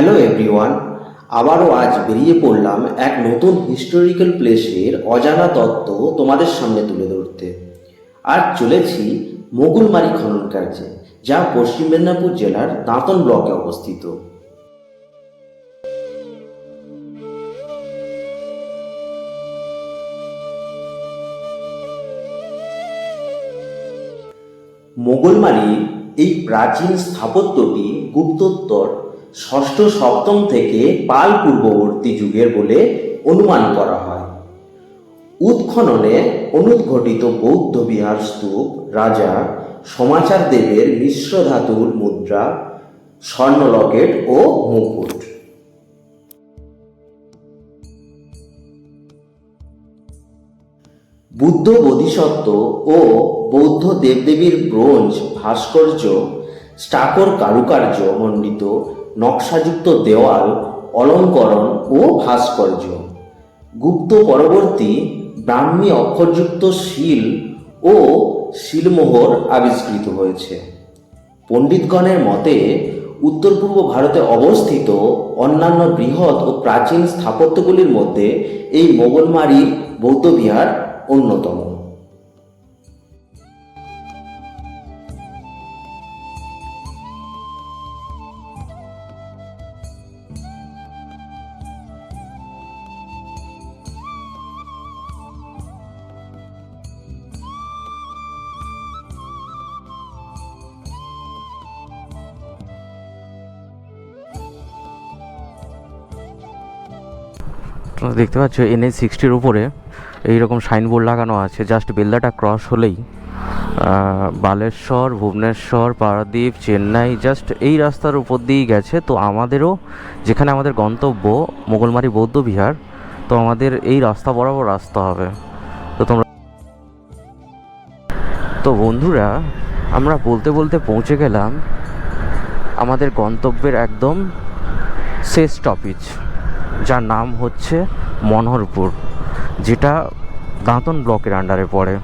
Hello everyone, আবারও আজ বেরিয়ে পড়লাম এক নতুন হিস্টোরিক্যাল প্লেসের অজানা তত্ত্ব তোমাদের সামনে তুলে ধরতে। আর চলেছি মোগলমারি খনন কার্যে, যা পশ্চিম মেদিনীপুর জেলার দাঁতন ব্লকে অবস্থিত। মোগলমারির এই প্রাচীন স্থাপত্যটি গুপ্তোত্তর ষষ্ঠ সপ্তম থেকে পাল পূর্ববর্তী যুগের বলে অনুমান করা হয়। উৎখননে অনুদ্ঘটিত বৌদ্ধ বিহার স্তূপ রাজা সমাচার দেবের মিশ্র ধাতুর মুদ্রা স্বর্ণ লকেট ও মুকুট। বুদ্ধ বোধিসত্ত্ব ও বৌদ্ধ দেবদেবীর ব্রোঞ্জ ভাস্কর্য, স্টাকর কারুকার্য মণ্ডিত নকশাযুক্ত দেওয়াল, অলঙ্করণ ও ভাস্কর্য। গুপ্ত পরবর্তী ব্রাহ্মী অক্ষরযুক্ত শিল ও শিলমোহর আবিষ্কৃত হয়েছে। পণ্ডিতগণের মতে, উত্তর পূর্ব ভারতে অবস্থিত অন্যান্য বৃহৎ ও প্রাচীন স্থাপত্যগুলির মধ্যে এই মোগলমারির বৌদ্ধবিহার অন্যতম। তোমরা দেখতে পাচ্ছ, এনএইচ সিক্সটির উপরে এইরকম সাইনবোর্ড লাগানো আছে। জাস্ট বেলদাটা ক্রস হলেই বালেশ্বর, ভুবনেশ্বর, পারাদ্বীপ, চেন্নাই, জাস্ট এই রাস্তার উপর দিয়েই গেছে। তো আমাদেরও, যেখানে আমাদের গন্তব্য, মোগলমারি বৌদ্ধ বিহার, তো আমাদের এই রাস্তা বরাবর রাস্তা হবে। তো তোমরা তো বন্ধুরা, আমরা বলতে বলতে পৌঁছে গেলাম। আমাদের গন্তব্যের একদম শেষ স্টপেজ যার নাম হচ্ছে মনোহরপুর, যেটা দাঁতন ব্লকের আন্ডারে পড়ে।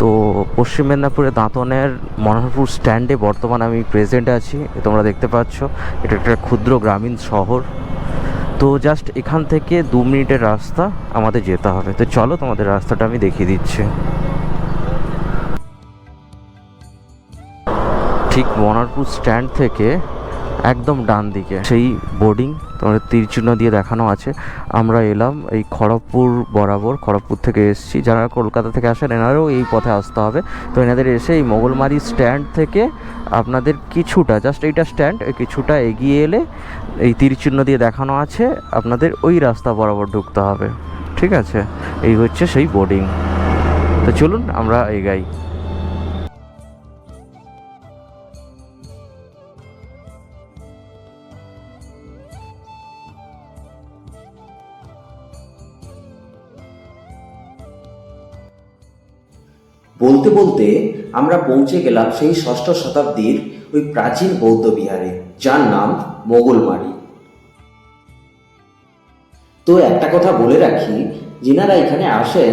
তো পশ্চিম মেদিনীপুরে দাঁতনের মনোহরপুর স্ট্যান্ডে বর্তমানে আমি প্রেজেন্ট আছি তোমরা দেখতে পাচ্ছ। এটা একটা ক্ষুদ্র গ্রামীণ শহর। তো জাস্ট এখান থেকে দু মিনিটের রাস্তা আমাদের যেতে হবে। তো চলো তোমাদের রাস্তাটা আমি দেখিয়ে দিচ্ছি। ঠিক মনারপুর স্ট্যান্ড থেকে একদম ডান দিকে সেই বোর্ডিং তোমাদের তীর চিহ্ন দিয়ে দেখানো আছে। আমরা এলাম এই খড়গপুর বরাবর, খড়গপুর থেকে এসেছি। যারা কলকাতা থেকে আসেন, এনারাও এই পথে আসতে হবে। তো এনাদের এসে এই মোগলমারি স্ট্যান্ড থেকে আপনাদের কিছুটা জাস্ট এইটা স্ট্যান্ড কিছুটা এগিয়ে এলে এই তীর চিহ্ন দিয়ে দেখানো আছে। আপনাদের ওই রাস্তা বরাবর ঢুকতে হবে। ঠিক আছে? এই হচ্ছে সেই বোর্ডিং তো চলুন, আমরা এগাই। বলতে বলতে আমরা পৌঁছে গেলাম সেই ষষ্ঠ শতাব্দীর ওই প্রাচীন বৌদ্ধ বিহারে, যার নাম মোগলমারি। তো একটা কথা বলে রাখি, যিনারা এখানে আসেন,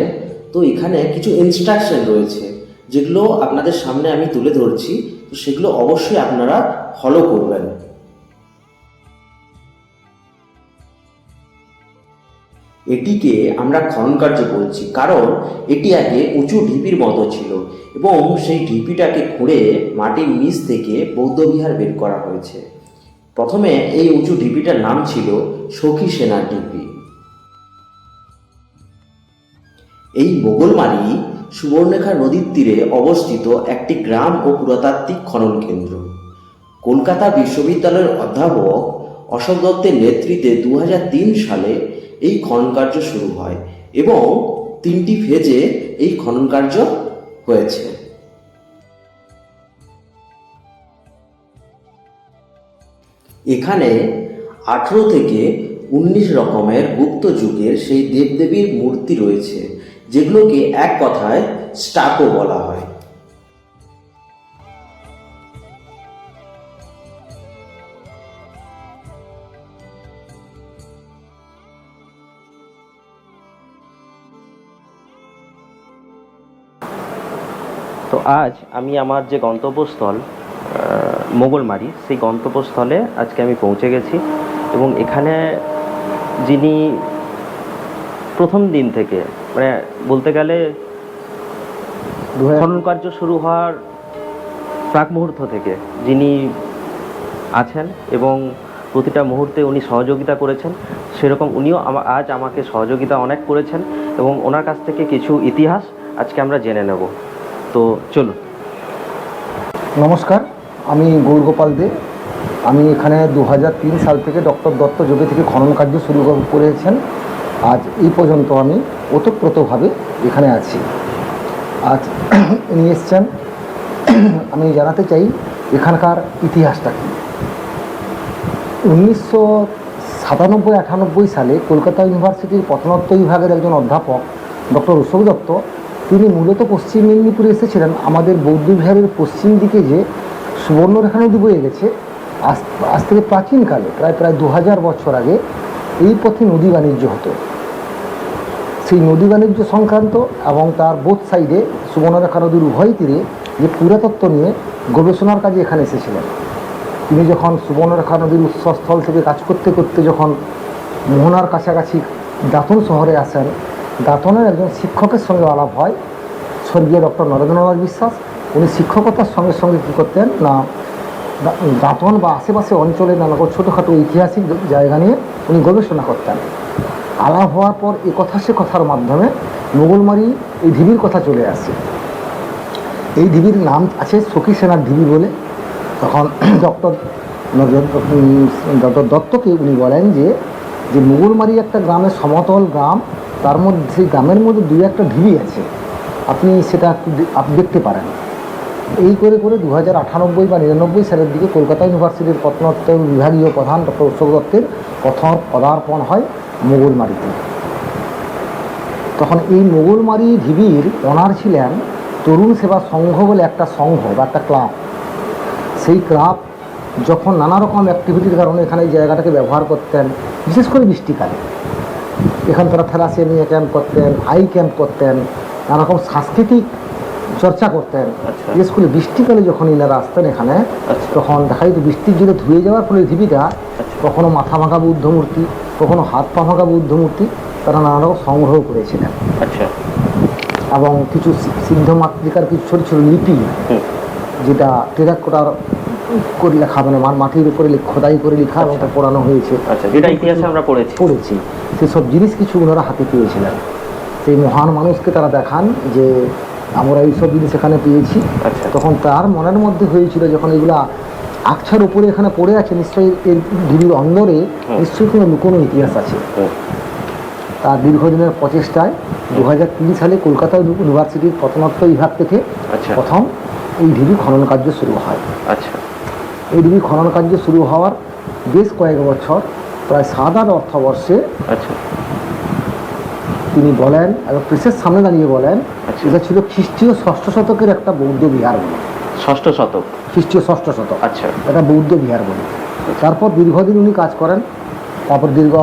তো এখানে কিছু ইনস্ট্রাকশন রয়েছে, যেগুলো আপনাদের সামনে আমি তুলে ধরছি, তো সেগুলো অবশ্যই আপনারা ফলো করবেন। এটিকে আমরা খনন কার্য বলছি। কারণ এটি আগে উঁচু ঢিপির মতো ছিল এবং সেই ঢিপিটাকে খুঁড়ে মাটির নিচ থেকে বৌদ্ধবিহার বের করা হয়েছে। প্রথমে এই উঁচু ঢিপিটার নাম ছিল সখী সেনার ঢিপি। এই মোগলমারি সুবর্ণরেখা নদীর তীরে অবস্থিত একটি গ্রাম ও পুরাতাত্ত্বিক খনন কেন্দ্র। কলকাতা বিশ্ববিদ্যালয়ের অধ্যাপক অশোক দত্তের নেতৃত্বে দু হাজার তিন সালে এই খনন কার্য শুরু হয় এবং তিনটি ফেজে এই খনন কার্য হয়েছে। এখানে আঠেরো থেকে উনিশ রকমের গুপ্ত যুগের সেই দেবদেবীর মূর্তি রয়েছে, যেগুলোকে এক কথায় স্টাকো বলা হয়। তো আজ আমি আমার যে গন্তব্যস্থল মোগলমারি সেই গন্তব্যস্থলে আজকে আমি পৌঁছে গেছি এবং এখানে যিনি প্রথম দিন থেকে মানে বলতে গেলে খনন কার্য শুরু হওয়ার প্রাক মুহূর্ত থেকে যিনি আছেন এবং প্রতিটা মুহূর্তে উনি সহযোগিতা করেছেন সেরকম উনিও আজ আমাকে সহযোগিতা অনেক করেছেন এবং ওনার কাছ থেকে কিছু ইতিহাস আজকে আমরা জেনে নেব। তো চলুন নমস্কার, আমি গৌরগোপাল দে। আমি এখানে দু হাজার তিন সাল থেকে ডক্টর দত্ত যোগে থেকে খনন কার্য শুরু করেছেন। আজ এই পর্যন্ত আমি ওতপ্রোতভাবে এখানে আছি। আজ উনি এসছেন। আমি জানাতে চাই, এখানকার ইতিহাসটা কী? উনিশশো সাতানব্বই আটানব্বই সালে কলকাতা ইউনিভার্সিটির প্রত্নতত্ত্ব বিভাগের একজন অধ্যাপক, ডক্টর অশোক দত্ত তিনি মূলত পশ্চিম মেদিনীপুরে এসেছিলেন। আমাদের বৌদ্ধ বিহারের পশ্চিম দিকে যে সুবর্ণরেখা নদী বয়ে গেছে, আজ আজ থেকে প্রাচীনকালে, প্রায় প্রায় দু হাজার বছর আগে এই পথে নদী বাণিজ্য হতো। সেই নদী বাণিজ্য সংক্রান্ত এবং তার বোধ সাইডে সুবর্ণরেখা নদীর উভয় তীরে যে পুরাতত্ত্ব নিয়ে গবেষণার কাজে এখানে এসেছিলেন। তিনি যখন সুবর্ণরেখা নদীর উৎসস্থল থেকে কাজ করতে করতে যখন মোহনার কাছাকাছি দাঁতন শহরে আসেন দাঁতনের একজন শিক্ষকের সঙ্গে আলাপ হয়। স্বর্গীয় ডক্টর নরেন্দ্রনাথ বিশ্বাস। উনি শিক্ষকতার সঙ্গে সঙ্গে কী করতেন না দাঁতন বা আশেপাশে অঞ্চলে নানা রকম ছোটোখাটো ঐতিহাসিক জায়গা নিয়ে উনি গবেষণা করতেন। আলাপ হওয়ার পর এ কথা সে কথার মাধ্যমে মোগলমারি এই ঢিবির কথা চলে আসে। এই ঢিবির নাম আছে সখী সেনার ঢিবি বলে। তখন ডক্টর ডক্টর দত্তকে উনি বলেন যে যে মুগলমারি একটা গ্রামের সমতল গ্রাম, তার মধ্যে সেই গ্রামের মধ্যে দুই একটা ঢিবি আছে। আপনি সেটা আপনি দেখতে পারেন। এই করে করে দু হাজার আটানব্বই বা নিরানব্বই সালের দিকে কলকাতা ইউনিভার্সিটির প্রত্নতত্ত্ব বিভাগীয় প্রধান ডক্টর অশোক দত্তের প্রথম পদার্পণ হয় মুগলমারিতে। তখন এই মোগলমারি ঢিবির ওনার ছিলেন তরুণ সেবা সংঘ বলে একটা সংঘ বা একটা ক্লাব। সেই ক্লাব যখন নানা রকম অ্যাক্টিভিটির কারণে এখানে এই জায়গাটাকে ব্যবহার করতেন বিশেষ করে বৃষ্টিকালে। এখান তারা থ্যালাসেমিয়া ক্যাম্প করতেন আই ক্যাম্প করতেন নানা রকম সাংস্কৃতিক চর্চা করতেন। আচ্ছা। বিশেষ করে বৃষ্টিকালে যখন ইনারা আসতেন এখানে আচ্ছা। তখন দেখা যেত বৃষ্টির জন্য ধুয়ে যাওয়ার ফলে ঢিবিটা কখনো মাথা ভাঙা বুদ্ধ মূর্তি কখনো হাত পা ভাঙা বুদ্ধ মূর্তি তারা নানা রকম সংগ্রহ করেছিলেন। আচ্ছা। এবং কিছু সিদ্ধ মাতৃকার কিছু ছোট ছোট লিপি যেটা টেরাকোটার করে লেখা মানে মাটির উপরে খোদাই করে লেখা এবং ওটা পড়ানো হয়েছে। আচ্ছা যেটা ইতিহাসে আমরা পড়েছি। পড়েছি। সেসব জিনিস কিছু ওনারা হাতে পেয়েছিলেন। সেই মহান মানুষকে তারা দেখান যে আমরা এইসব জিনিস এখানে পেয়েছি। আচ্ছা। তখন তার মনের মধ্যে হয়েছিল যখন এগুলা আকছার উপরে এখানে পড়ে আছে নিশ্চয়ই এর ঢিবির অন্দরে হুম। নিশ্চয়ই কোনো লুকোনো ইতিহাস আছে। হুম। তার দীর্ঘদিনের প্রচেষ্টায় দু হাজার তিন সালে কলকাতা ইউনিভার্সিটির প্রত্নতত্ত্ব বিভাগ থেকে আচ্ছা। প্রথম এই ঢিবি খনন কার্য শুরু হয়। আচ্ছা। এই ঢিবি খনন কার্য শুরু হওয়ার বেশ কয়েক বছর প্রায় সাত আট অর্থবর্ষে আচ্ছা। তিনি বলেন এবং প্রেসের সামনে দাঁড়িয়ে বলেন আচ্ছা। এটা ছিল খ্রিস্টীয় ষষ্ঠ শতকের একটা বৌদ্ধ বিহার বলে। ষষ্ঠ শতক। খ্রিস্টীয় ষষ্ঠ শতক। আচ্ছা। এটা বৌদ্ধ বিহার বলে। তারপর দীর্ঘদিন উনি কাজ করেন। তারপর দীর্ঘ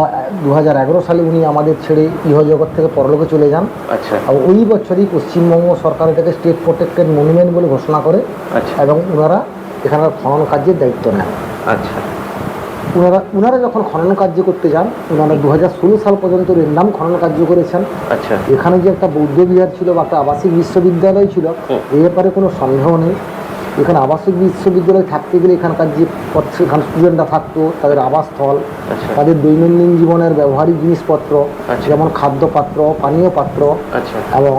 দু এগারো সালে উনি আমাদের ছেড়ে ইহজগৎ থেকে পরলোকে চলে যান। আচ্ছা। আর ওই বছরই পশ্চিমবঙ্গ সরকার এটাকে স্টেট প্রোটেক্টেড মনুমেন্ট বলে ঘোষণা করে। আচ্ছা। এবং ওনারা এখানকার খনন কার্যের দায়িত্ব নেন। আচ্ছা। ওনারা ওনারা যখন খনন কার্য করতে যান ওনারা দু হাজার ষোলো সাল পর্যন্ত রেন্ডাম খনন কার্য করেছেন। আচ্ছা। এখানে যে একটা বৌদ্ধ বিহার ছিল বা একটা আবাসিক বিশ্ববিদ্যালয় ছিল এ ব্যাপারে কোনো সন্দেহ নেই। এখানে আবাসিক বিশ্ববিদ্যালয় থাকতে গেলে এখানকার যে এখানে স্টুডেন্টরা থাকতো তাদের আবাসস্থল আচ্ছা। তাদের দৈনন্দিন জীবনের ব্যবহারিক জিনিসপত্র আচ্ছা। যেমন খাদ্য পাত্র পানীয় পাত্র আচ্ছা। এবং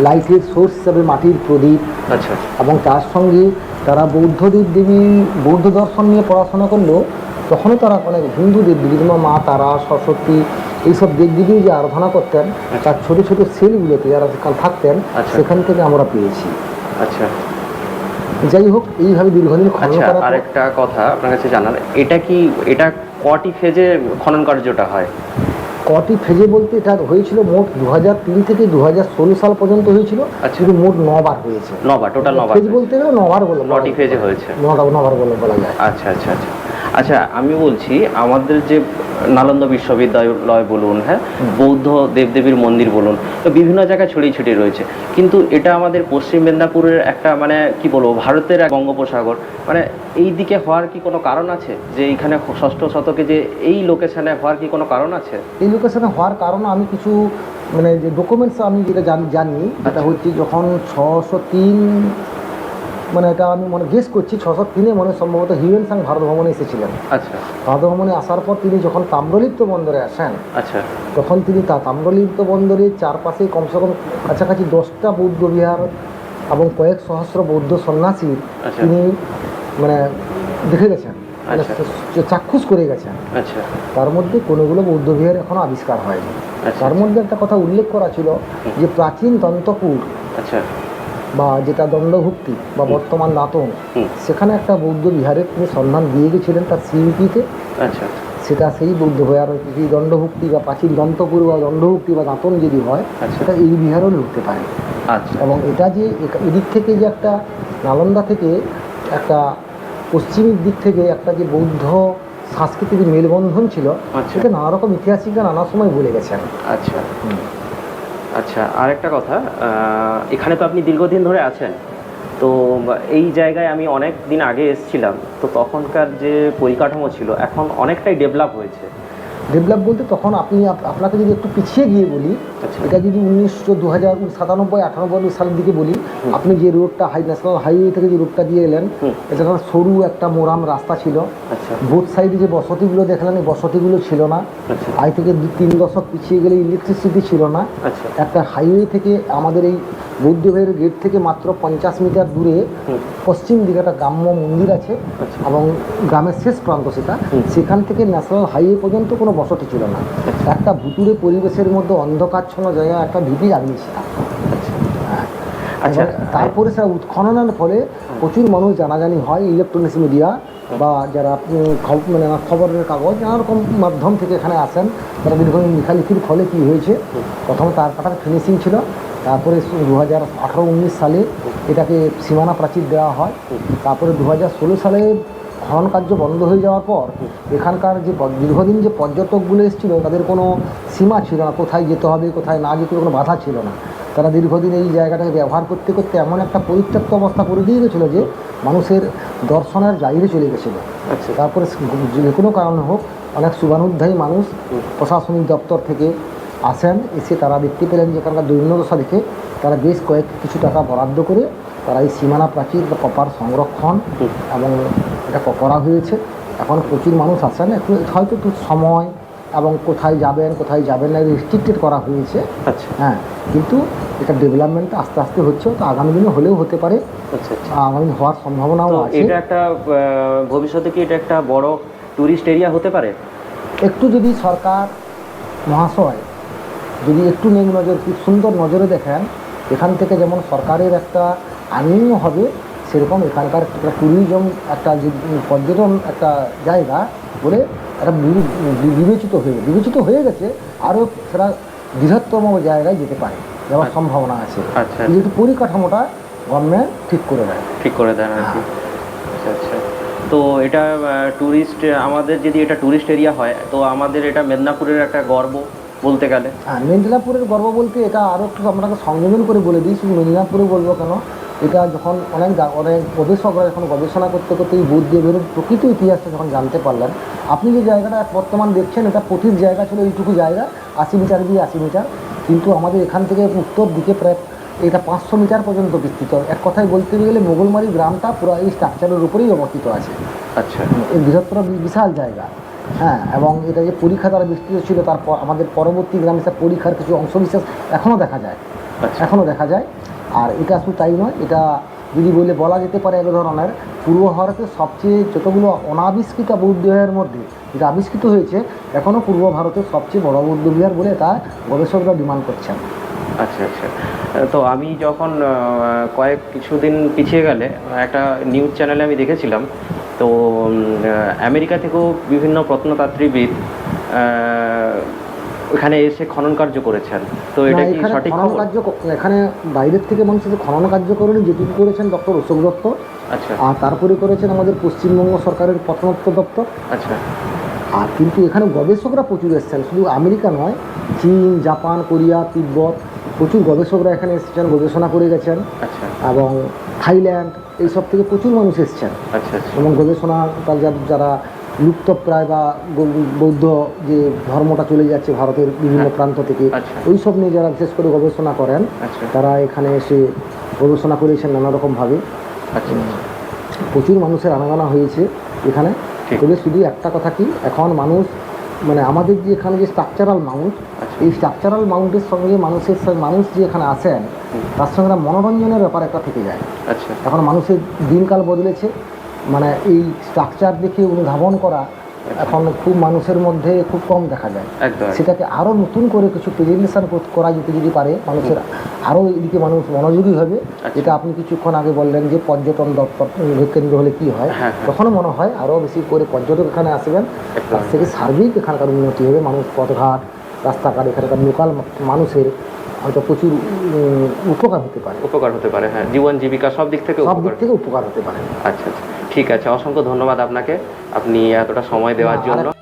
লাইটের সোর্স হিসাবে মাটির প্রদীপ এবং তার সঙ্গে বৌদ্ধ দেব দেবী বৌদ্ধ দর্শন নিয়ে পড়াশোনা করলেও তখনও তারা অনেক হিন্দু দেব দেবী যেমন মা তারা সরস্বতী এইসব দেব দেবী যে আরাধনা করতেন তার ছোটো ছোটো সেলগুলোতে যারা সেখানে থাকতেন আচ্ছা। সেখান থেকে আমরা পেয়েছি। আচ্ছা। যাই হোক এইভাবে দীর্ঘদিন খনন আচ্ছা আরেকটা কথা আপনার কাছে জানার এটা কি এটা কটি ফেজে খনন কার্যটা হয়? কটি ফেজে বলতে এটা হয়েছিল মোট দু হাজার তিন থেকে দু সাল পর্যন্ত হয়েছিল আচ্ছা। কিন্তু মোট নবার হয়েছে। নবার টোটাল নবার। ফেজ বলতে গেলে নবার বলে নটি। ফেজে হয়েছে। নবার নবার বলে বলা যায়। আচ্ছা আচ্ছা আচ্ছা। আচ্ছা আমি বলছি আমাদের যে নালন্দা বিশ্ববিদ্যালয় বলুন হ্যাঁ বৌদ্ধ দেবদেবীর মন্দির বলুন তো বিভিন্ন জায়গায় ছড়িয়ে ছিটিয়ে রয়েছে। কিন্তু এটা আমাদের পশ্চিম মেদিনীপুরের একটা মানে কি বলব ভারতের এক বঙ্গোপসাগর। মানে এই দিকে হওয়ার কি কোনো কারণ আছে? যে এইখানে ষষ্ঠ শতকে যে এই লোকেশনে হওয়ার কি কোনো কারণ আছে? এই লোকেশনে হওয়ার কারণে আমি কিছু মানে যে ডকুমেন্টস আমি যেটা জানি জানি যেটা হচ্ছে যখন ছশো তিন মানে এটা আমি মনে গেস করছি ছশো তিনে মনে সম্ভবত হিউয়েন সাং ভারত ভ্রমণে এসেছিলেন আচ্ছা ভারত ভ্রমণে আসার পর তিনি যখন তাম্রলিপ্ত বন্দরে আসেন আচ্ছা তখন তিনি তা তাম্রলিপ্ত বন্দরের চারপাশে কমসে কম কাছাকাছি দশটা বৌদ্ধ বিহার এবং কয়েক সহস্র বৌদ্ধ সন্ন্যাসীর আচ্ছা। তিনি মানে দেখে গেছেন আচ্ছা। চাক্ষুষ করে গেছেন আচ্ছা। তার মধ্যে কোনোগুলো বৌদ্ধ বিহার এখনও আবিষ্কার হয়নি। আচ্ছা। তার মধ্যে একটা কথা উল্লেখ করা ছিল যে প্রাচীন দন্তপুর আচ্ছা। বা যেটা দণ্ডভুক্তি বা বর্তমান দাঁতন সেখানে একটা বৌদ্ধ বিহারের তিনি সন্ধান দিয়ে গেছিলেন তার সিইপিতে আচ্ছা। সেটা সেই বৌদ্ধ বিহার যদি দণ্ডভুক্তি বা প্রাচীন দন্তপুর বা দণ্ডভুক্তি বা দাঁতন যদি হয় আচ্ছা। সেটা এই বিহারেও ঢুকতে পারে। আচ্ছা। এবং এটা যে এদিক থেকে যে একটা নালন্দা থেকে একটা পশ্চিমের দিক থেকে একটা যে বৌদ্ধ সাংস্কৃতিক মেলবন্ধন ছিল আচ্ছা। সেটা নানা রকম ইতিহাসিকরা নানা সময় বলে গেছেন। আচ্ছা। আচ্ছা আর একটা কথা এখানে তো আপনি দীর্ঘদিন ধরে আছেন তো এই জায়গায় আমি অনেক দিন আগে এসেছিলাম তো তখনকার যে পরিকাঠামো ছিল এখন অনেকটাই ডেভেলপ হয়েছে। ডেভেলপ বলতে তখন আপনি আপনাকে যদি একটু পিছিয়ে গিয়ে বলি আচ্ছা। এটা যদি উনিশশো দু হাজার সাতানব্বই আটানব্বই সালের দিকে বলি আপনি যে রোডটা হাই ন্যাশনাল হাইওয়ে থেকে যে রোডটা দিয়ে এলেন। এটা সরু একটা মোরাম রাস্তা ছিল। আচ্ছা। বোথ সাইডে যে বসতিগুলো দেখলেন এই বসতিগুলো ছিল না। আচ্ছা। আজ থেকে দু তিন দশক পিছিয়ে গেলে ইলেকট্রিসিটি ছিল না। আচ্ছা। একটা হাইওয়ে থেকে আমাদের এই বৌদ্ধবাড়ির গেট থেকে মাত্র পঞ্চাশ মিটার দূরে পশ্চিম দিকে একটা গ্রাম্য মন্দির আছে আচ্ছা। এবং গ্রামের শেষ প্রান্ত সেটা। সেখান থেকে ন্যাশনাল হাইওয়ে পর্যন্ত কোনো বসতি ছিল না। একটা ভুতুরে পরিবেশের মধ্যে অন্ধকারচ্ছন্ন জায়গা একটা ভিপি জানিয়েছিলাম আচ্ছা। এবং তারপরে সেটা উৎখননের ফলে প্রচুর মানুষ জানাজানি হয় ইলেকট্রনিক্স মিডিয়া বা যারা মানে খবরের কাগজ নানা রকম মাধ্যম থেকে এখানে আসেন। তারা দীর্ঘদিন লেখালেখির ফলে কী হয়েছে? প্রথমে তার কাটার ফিনিশিং ছিল। তারপরে দু হাজার আঠারো উনিশ সালে এটাকে সীমানা প্রাচীর দেওয়া হয়। তারপরে দু হাজার ষোলো সালে খনন কার্য বন্ধ হয়ে যাওয়ার পর এখানকার যে দীর্ঘদিন যে পর্যটকগুলো এসেছিল তাদের কোনো সীমা ছিল না কোথায় যেতে হবে কোথায় না যেতে কোনো বাধা ছিল না। তারা দীর্ঘদিন এই জায়গাটাকে ব্যবহার করতে করতে এমন একটা পরিত্যক্ত অবস্থা করে দিয়ে গেছিল যে মানুষের দর্শনের বাইরে চলে গেছিল। আচ্ছা। তারপরে যে কোনো কারণে হোক অনেক শুভানুধ্যায়ী মানুষ প্রশাসনিক দপ্তর থেকে আসেন এসে তারা দেখতে পেলেন যে এখানকার দৈন্যদশা দেখে তারা বেশ কয়েক কিছু টাকা বরাদ্দ করে তারা এই সীমানা প্রাচীর বা কপার সংরক্ষণ এবং এটা করা হয়েছে। এখন প্রচুর মানুষ আসেন একটু হয়তো একটু সময় এবং কোথায় যাবেন কোথায় যাবেন না রেস্ট্রিক্টেড করা হয়েছে। আচ্ছা। হ্যাঁ কিন্তু এটা ডেভেলপমেন্ট আস্তে আস্তে হচ্ছে তো আগামী দিনে হলেও হতে পারে। আচ্ছা আচ্ছা। আগামী দিনে হওয়ার সম্ভাবনাও আছে। এটা একটা ভবিষ্যতে কি এটা একটা বড় টুরিস্ট এরিয়া হতে পারে? একটু যদি সরকার মহাশয় যদি একটু নেক নজর খুব সুন্দর নজরে দেখেন এখান থেকে যেমন সরকারের একটা আইনও হবে সেরকম এখানকার একটা ট্যুরিজম একটা যে পর্যটন একটা জায়গা বলে একটা বিবেচিত হয়ে বিবেচিত হয়ে গেছে আরও সেটা বৃহত্তম জায়গায় যেতে পারে যাওয়ার সম্ভাবনা আছে। আচ্ছা। যেহেতু পরিকাঠামোটা গভর্নমেন্ট ঠিক করে দেয়। ঠিক করে দেন আর কি। আচ্ছা আচ্ছা। তো এটা ট্যুরিস্ট আমাদের যদি এটা ট্যুরিস্ট এরিয়া হয় তো আমাদের এটা মেদিনীপুরের একটা গর্ব। বলতে গেলে। হ্যাঁ মেদিনীপুরের গর্ব বলতে এটা আরও একটু আপনাকে সংযোজন করে বলে দিই শুধু মেদিনীপুরে বলব কেন? এটা যখন অনেক অনেক গবেষকরা যখন গবেষণা করতে করতে এই বৌদ্ধদেবের প্রকৃত ইতিহাসটা যখন জানতে পারলেন আপনি যে জায়গাটা বর্তমান দেখছেন এটা পথির জায়গা ছিল এইটুকু জায়গা আশি মিটার দিয়ে আশি মিটার কিন্তু আমাদের এখান থেকে উত্তর দিকে প্রায় এটা পাঁচশো মিটার পর্যন্ত বিস্তৃত। এক কথায় বলতে গেলে মোগলমারি গ্রামটা পুরো এই স্ট্রাকচারের উপরেই অবস্থিত আছে। আচ্ছা। এই বৃহত্তর বিশাল জায়গা। হ্যাঁ এবং এটা যে পরীক্ষা দ্বারা বিস্তৃত ছিল তারপর আমাদের পরবর্তী গ্রামে পরীক্ষার কিছু অংশবিশেষ এখনও দেখা যায়। আচ্ছা। এখনও দেখা যায়। আর এটা শুধু তাই নয় এটা যদি বলে বলা যেতে পারে এক ধরনের পূর্ব ভারতের সবচেয়ে যতগুলো অনাবিষ্কৃত বৌদ্ধবিহারের মধ্যে যেটা আবিষ্কৃত হয়েছে এখনও পূর্ব ভারতের সবচেয়ে বড় বৌদ্ধবিহার বলে তা গবেষকরা ডিমান্ড করছেন। আচ্ছা আচ্ছা। তো আমি যখন কয়েক কিছুদিন পিছিয়ে গেলে একটা নিউজ চ্যানেলে আমি দেখেছিলাম তো আমেরিকা থেকেও বিভিন্ন প্রত্নতাত্ত্বিকবিদ ওখানে এসে খনন কার্য করেছেন। তো এটা কি সঠিক খনন কার্য এখানে বাইরের থেকে মানুষ এসে খনন কার্য করেনি যেটুকু করেছেন ডক্টর অশোক দত্ত। আচ্ছা। আর তারপরে করেছেন আমাদের পশ্চিমবঙ্গ সরকারের প্রত্নতত্ত্ব দপ্তর। আচ্ছা। আর কিন্তু এখানে গবেষকরা প্রচুর এসেছেন শুধু আমেরিকা নয় চীন জাপান কোরিয়া তিব্বত প্রচুর গবেষকরা এখানে এসেছেন গবেষণা করে গেছেন। আচ্ছা। এবং থাইল্যান্ড এইসব থেকে প্রচুর মানুষ এসছেন। আচ্ছা আচ্ছা। এবং গবেষণা তার যারা লুপ্তপ্রায় বা বৌদ্ধ যে ধর্মটা চলে যাচ্ছে ভারতের বিভিন্ন প্রান্ত থেকে আচ্ছা। ওই সব নিয়ে যারা বিশেষ করে গবেষণা করেন আচ্ছা। তারা এখানে এসে গবেষণা করেছেন নানা রকমভাবে আচ্ছা প্রচুর মানুষের আনাগানা হয়েছে এখানে। তবে শুধু একটা কথা কি এখন মানুষ মানে আমাদের যে এখানে যে স্ট্রাকচারাল আচ্ছা। এই স্ট্রাকচারাল মাউন্টের সঙ্গে মানুষের মানুষ যে এখানে আসেন তার সঙ্গে একটা মনোরঞ্জনের ব্যাপার একটা থেকে যায়। আচ্ছা। এখন মানুষের দিনকাল বদলেছে মানে এই স্ট্রাকচার দেখে অনুধাবন করা এখন খুব মানুষের মধ্যে খুব কম দেখা যায়। সেটাকে আরও নতুন করে কিছু প্রেজেন্টেশন করা যেতে যদি পারে মানুষের আরও এদিকে মানুষ মনোযোগী হবে। যেটা আপনি কিছুক্ষণ আগে বললেন যে পর্যটন দপ্তর কেন্দ্র হলে কি হয় হ্যাঁ, হ্যাঁ। তখনও মনে হয় আরও বেশি করে পর্যটক এখানে আসবেন। তার থেকে সার্বিক এখানকার উন্নতি হবে মানুষ পথঘাট রাস্তাঘাট এখানকার লোকাল মানুষের হয়তো প্রচুর উপকার হতে পারে। উপকার হতে পারে হ্যাঁ। জীবন জীবিকা সব দিক থেকে সব দিক থেকে উপকার হতে পারে। আচ্ছা আচ্ছা। ঠিক আছে অসংখ্য ধন্যবাদ আপনাকে। আপনি এতটা সময় দেওয়ার জন্য।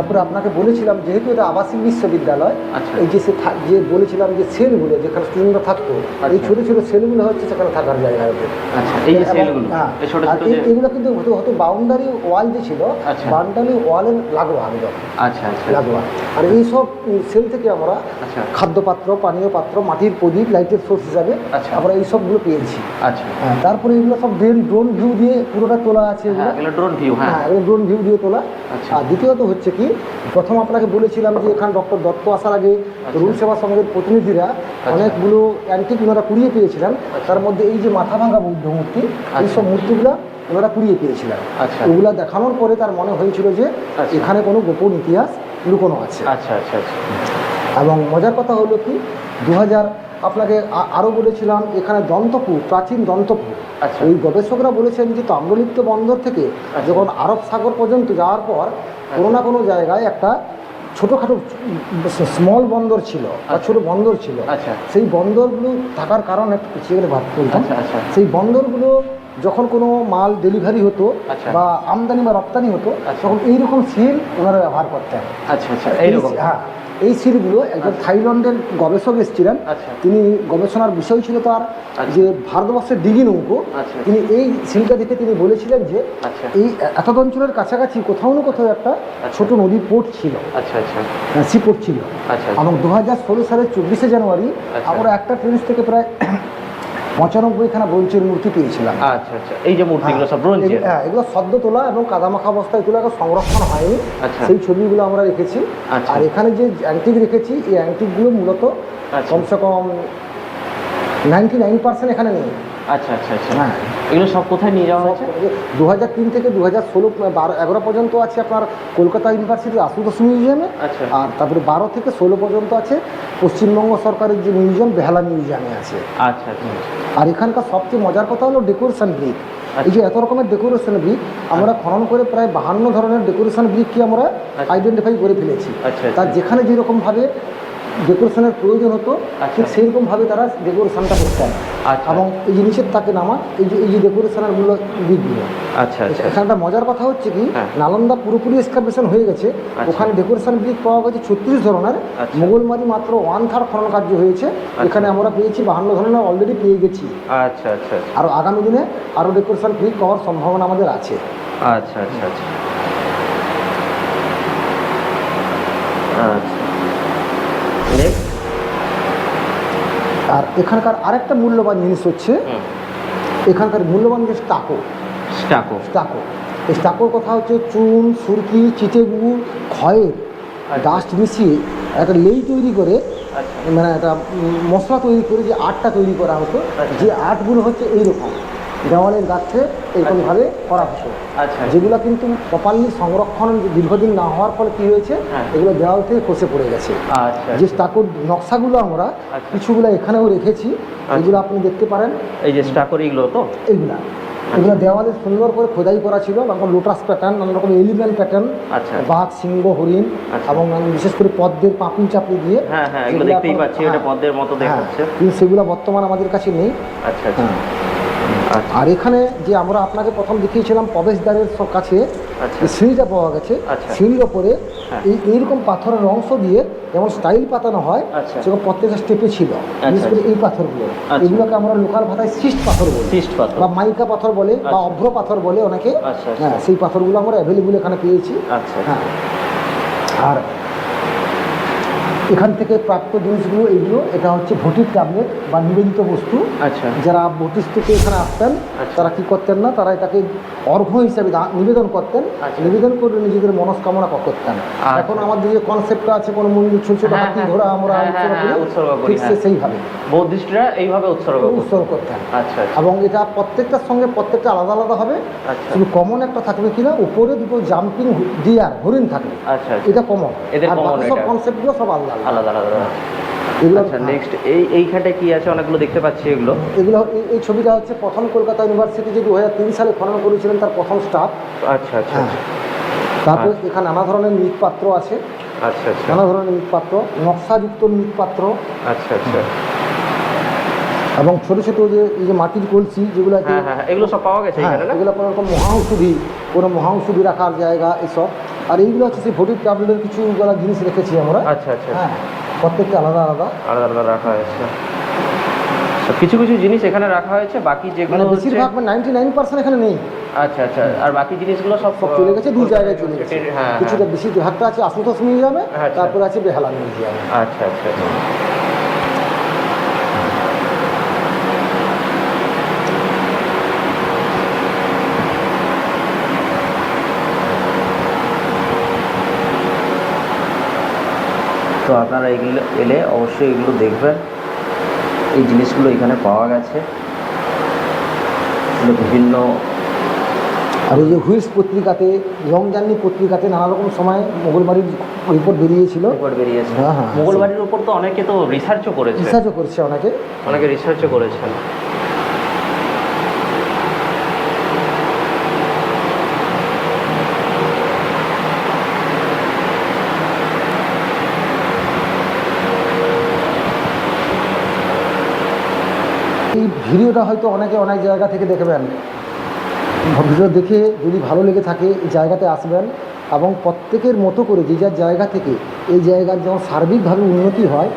তারপরে আপনাকে বলেছিলাম যেহেতু এটা আবাসিক বিশ্ববিদ্যালয় আচ্ছা। এই যে সে যে বলেছিলাম যে সেলগুলো যেখানে স্টুডেন্টরা থাকতো আর এই আচ্ছা। ছোটো ছোটো সেলগুলো হচ্ছে সেখানে থাকার জায়গা আচ্ছা হ্যাঁ, আর ছোট এগুলো কিন্তু হতো বাউন্ডারি ওয়াল যে ছিল। বাউন্ডারি ওয়ালের লাগোয়া একদম আচ্ছা আচ্ছা লাগোয়া আর এই সব সেল থেকে আমরা খাদ্যপাত্র পানীয় পাত্র মাটির প্রদীপ লাইটের সোর্স হিসাবে। আমরা এই সবগুলো পেয়েছি আচ্ছা হ্যাঁ, তারপরে এগুলো সব ড্রোন ড্রোন ভিউ দিয়ে পুরোটা তোলা আছে এগুলো হ্যাঁ ড্রোন ভিউ হ্যাঁ হ্যাঁ ড্রোন ভিউ দিয়ে তোলা। আর দ্বিতীয়ত হচ্ছে কি প্রথম আপনাকে বলেছিলাম যে এখানে ডক্টর দত্ত আসার আগে তরুণ সেবা সমাজের প্রতিনিধিরা অনেকগুলো অ্যান্টিক ওনারা কুড়িয়ে পেয়েছিলেন। তার মধ্যে এই যে মাথা ভাঙা বৌদ্ধ মূর্তি এইসব মূর্তিগুলো ওনারা কুড়িয়ে পেয়েছিলেন। আচ্ছা। ওগুলা দেখানোর পরে তার মনে হয়েছিল যে আচ্ছা। এখানে কোনো গোপন ইতিহাস লুকোনো আছে। আচ্ছা আচ্ছা আচ্ছা। এবং মজার কথা হলো কি দু হাজার আপনাকে আরও বলেছিলাম এখানে দন্তপুর প্রাচীন দন্তপুর আচ্ছা। এই গবেষকরা বলেছেন যে তাম্রলিপ্ত বন্দর থেকে যখন আরব সাগর পর্যন্ত যাওয়ার পর কোনো না কোনো জায়গায় একটা ছোটোখাটো স্মল বন্দর ছিল বা ছোটো বন্দর ছিল আচ্ছা। সেই বন্দরগুলো থাকার কারণে একটু পিছিয়ে গেলে ভাত আচ্ছা, আচ্ছা। সেই বন্দরগুলো যখন কোনো মাল ডেলিভারি হতো আচ্ছা। বা আমদানি বা রপ্তানি হতো আচ্ছা। তখন এইরকম সিল ওনারা ব্যবহার করতেন আচ্ছা আচ্ছা এইরকম এই- হ্যাঁ এই সিলগুলো একজন থাইল্যান্ডের গবেষক এসেছিলেন আচ্ছা। তিনি গবেষণার বিষয় ছিল তার আচ্ছা। যে ভারতবর্ষের দিঘি নৌকো আচ্ছা। তিনি এই সিলটা দেখে তিনি বলেছিলেন যে আচ্ছা। এই এতদ অঞ্চলের কাছাকাছি কোথাও না কোথাও একটা আচ্ছা। ছোট নদী পোর্ট ছিল আচ্ছা আচ্ছা সি পোর্ট ছিল আচ্ছা এবং দু হাজার ষোলো সালের চব্বিশে জানুয়ারি আচ্ছা। আমরা একটা ট্রেন থেকে প্রায় পঁচানব্বইখানা ব্রোঞ্চের মূর্তি পেয়েছিলাম আচ্ছা আচ্ছা এই যে মূর্তিগুলো সব এগুলো- হ্যাঁ এগুলো সদ্য তোলা এবং কাদামাখা অবস্থায় তোলা এখন সংরক্ষণ হয়নি আচ্ছা। সেই ছবিগুলো আমরা রেখেছি আচ্ছা। আর এখানে যে অ্যান্টিক রেখেছি এই অ্যান্টিকগুলো মূলত আচ্ছা। কমসে কম নাইনটি নাইন পার্সেন্ট এখানে নেই আচ্ছা আচ্ছা আচ্ছা হ্যাঁ এগুলো সব কোথায় নিয়ে যাওয়া হয়েছে দু হাজার তিন থেকে দু হাজার ষোলো বারো এগারো পর্যন্ত আছে আপনার কলকাতা ইউনিভার্সিটি আশুতোষ মিউজিয়ামে আচ্ছা। আর তারপরে বারো থেকে ষোলো পর্যন্ত আছে পশ্চিমবঙ্গ সরকারের যে মিউজিয়াম বেহালা মিউজিয়ামে আছে আচ্ছা আচ্ছা আর এখানকার সবচেয়ে মজার কথা হলো ডেকোরেশন ব্রিক আচ্ছা। এই যে এত রকমের ডেকোরেশন ব্রিক আমরা খনন করে প্রায় বাহান্ন ধরনের ডেকোরেশন ব্রিককে আমরা আচ্ছা। আইডেন্টিফাই করে ফেলেছি আচ্ছা, তার আচ্ছা। যেখানে যেরকমভাবে ডেকোরেশনের প্রয়োজন হতো আচ্ছা। ঠিক সেইরকমভাবে তারা ডেকোরেশনটা করতেন। আচ্ছা। এবং এই জিনিসের তাকে নামা এই যে এই যে ডেকোরেশনেরগুলো ব্রিকগুলো আচ্ছা। আচ্ছা এখানটা মজার কথা হচ্ছে কি হ্যাঁ। নালন্দা পুরোপুরি এক্সকাভেশন হয়ে গেছে। ওখানে ডেকোরেশন ব্রিক পাওয়া গেছে ছত্রিশ ধরনের। আচ্ছা। মোগলমারি মাত্র ওয়ান থার্ড খনন কার্য হয়েছে। এখানে আমরা পেয়েছি বাহান্ন ধরনের অলরেডি পেয়ে গেছি। আচ্ছা আচ্ছা। আচ্ছা আর আগামী দিনে আরও ডেকোরেশন ব্রিক পাওয়ার সম্ভাবনা আমাদের আছে। আচ্ছা আচ্ছা আচ্ছা। আচ্ছা। আর এখানকার আরেকটা মূল্যবান জিনিস হচ্ছে এখানকার মূল্যবান যে স্টাকো। স্টাকো। স্টাকো। এই স্টাকোর কথা হচ্ছে চুন সুরকি চিটে গুড় খয়ের ডাস্ট মিশিয়ে একটা লেই তৈরি করে আচ্ছা। মানে একটা মশলা তৈরি করে যে আর্টটা তৈরি করা হতো আচ্ছা। যে আর্টগুলো হচ্ছে এইরকম। দেওয়ালের গাছে এইরকমভাবে করা হতো। আচ্ছা যেগুলো কিন্তু প্রপারলি সংরক্ষণ দীর্ঘদিন না হওয়ার ফলে কি হয়েছে? হ্যাঁ। এগুলো দেওয়াল থেকে খসে পড়ে গেছে। আচ্ছা। যে স্টাকুর নকশাগুলো আমরা আচ্ছা। কিছুগুলো এখানেও রেখেছি এগুলো আপনি দেখতে পারেন। এই যে স্টাকর এইগুলো তো? এইগুলা এগুলো দেওয়ালে সুন্দর করে খোদাই করা ছিল এবং লোটাস প্যাটার্ন নানা রকম এলিমেন্ট প্যাটার্ন আচ্ছা। বাঘ সিংহ হরিণ আচ্ছা। এবং বিশেষ করে পদ্মের পাপড়ি চাপড়ি দিয়ে হ্যাঁ হ্যাঁ এগুলো সেগুলো বর্তমান আমাদের কাছে নেই। আচ্ছা আচ্ছা। আচ্ছা আর এখানে যে আমরা আপনাকে প্রথম দেখিয়েছিলাম প্রবেশদ্বারের কাছে আচ্ছা। সিঁড়িটা পাওয়া গেছে আচ্ছা। সিঁড়ির ওপরে হ্যাঁ। এই এইরকম পাথরের অংশ দিয়ে যেমন স্টাইল পাতানো হয় আচ্ছা। সেরকম প্রত্যেকটা স্টেপে ছিল। বিশেষ করে এই পাথরগুলো। আচ্ছা। এগুলোকে আমরা লোকাল ভাষায় সিস্ট পাথর বলি। বা মাইকা পাথর বলে বা আচ্ছা। অভ্র পাথর বলে অনেকে। আচ্ছা আচ্ছা। হ্যাঁ সেই পাথরগুলো আমরা অ্যাভেলেবল এখানে পেয়েছি। আচ্ছা। হ্যাঁ। আর এখান থেকে প্রাপ্ত জিনিসগুলো এগুলো এটা হচ্ছে ভোটির ট্যাবলেট বা নিবেদিত বস্তু। আচ্ছা। যারা বত্রিশ থেকে এখানে আসতেন আচ্ছা। তারা কি করতেন না? তারা এটাকে অর্ঘ্য হিসাবে নিবেদন করতেন। আচ্ছা। নিবেদন করে নিজেদের মনস্কামনা করতেন। আচ্ছা। এখন আমাদের যে কনসেপ্টটা আছে কোনো মন্দির ছোট ছোট হ্যাঁ, হাতি হ্যাঁ। ঘোড়া আমরা হ্যাঁ, ঠিক। সেইভাবে। বৌদ্ধিস্টরা এইভাবে উৎসর্গ উৎসর্গ করতেন। আচ্ছা এবং এটা প্রত্যেকটার সঙ্গে প্রত্যেকটা আলাদা আলাদা হবে। শুধু কমন একটা থাকবে কিনা উপরে দুটো জাম্পিং ডিয়ার হরিণ থাকবে। আচ্ছা এটা কমন আর বাকি সব। কনসেপ্টগুলো সব আলাদা। আলাদা আলাদা। এগুলো আচ্ছা নেক্সট এই এইখানটায় কি আছে? অনেকগুলো দেখতে পাচ্ছি এগুলো। এগুলো এই- এই ছবিটা হচ্ছে প্রথম কলকাতা ইউনিভার্সিটি যে দু হাজার তিন সালে খনন করেছিলেন তার প্রথম স্টাফ আচ্ছা আচ্ছা হ্যাঁ। তারপর এখানে নানা ধরনের মৃৎপাত্র আছে। আচ্ছা আচ্ছা। নানা ধরনের মৃৎপাত্র নকশাযুক্ত মৃৎপাত্র। আচ্ছা আচ্ছা। এবং ছোট ছোট যে এই যে মাটির কলসি যেগুলো হ্যাঁ হ্যাঁ এগুলো সব পাওয়া গেছে না? এগুলো কোনো রকম মহাঔষধি কোনো মহাঔষধি রাখার জায়গা এসব। আর এইগুলো হচ্ছে সেই ভোটির ট্যাবলেটের কিছু গুলা জিনিস রেখেছি আমরা। আচ্ছা আচ্ছা হ্যাঁ প্রত্যেকটা আলাদা আলাদা। আলাদা আলাদা রাখা হয়েছে। আচ্ছা, কিছু কিছু জিনিস এখানে রাখা হয়েছে বাকি যেগুলো মানে বেশিরভাগ নাইনটি নাইন পার্সেন্ট এখানে নেই। আচ্ছা আচ্ছা আর বাকি জিনিসগুলো সব সব চলে গেছে দুই জায়গায় চলে গেছে। হ্যাঁ কিছুটা বেশি ভাগটা আছে আশুতোষ নিয়ে যাবে তারপর তারপরে আছে বেহালা নিয়ে যাবে। হ্যাঁ। আচ্ছা আচ্ছা। তো আপনারা এগুলো এলে অবশ্যই এগুলো দেখবেন। এই জিনিসগুলো এখানে পাওয়া গেছে। বিভিন্ন আর এই যে হুইলস পত্রিকাতে রমজানি পত্রিকাতে নানা রকম সময় মোগলবাড়ির রিপোর্ট বেরিয়েছিল। রিপোর্ট বেরিয়েছে। হ্যাঁ, হ্যাঁ। মোগল বাড়ির উপর তো অনেকে তো রিসার্চও করেছে। রিসার্চও করেছে অনেকে। অনেকে রিসার্চও করেছেন। এই ভিডিওটা হয়তো অনেকে অনেক জায়গা থেকে দেখবেন। ভিডিও দেখে যদি ভালো লেগে থাকে, এই জায়গাতে আসবেন এবং প্রত্যেকের মতো করে যে যার জায়গা থেকে এই জায়গার যেমন সার্বিকভাবে উন্নতি হয়,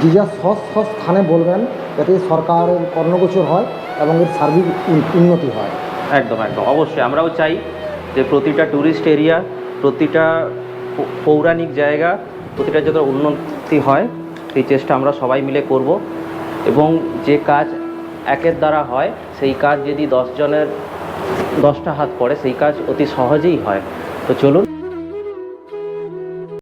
যে যার সৎ সৎ স্থানে বলবেন, যাতে সরকারের কর্ণগোচর হয় এবং এর সার্বিক উন্নতি হয়। একদম একদম। অবশ্যই আমরাও চাই যে প্রতিটা ট্যুরিস্ট এরিয়া প্রতিটা পৌরাণিক জায়গা, প্রতিটা যত উন্নতি হয় সেই চেষ্টা আমরা সবাই মিলে করব এবং যে কাজ একের দ্বারা হয়, সেই কাজ যদি দশজনের দশটা হাত পড়ে, সেই কাজ অতি সহজেই হয়। তো চলুন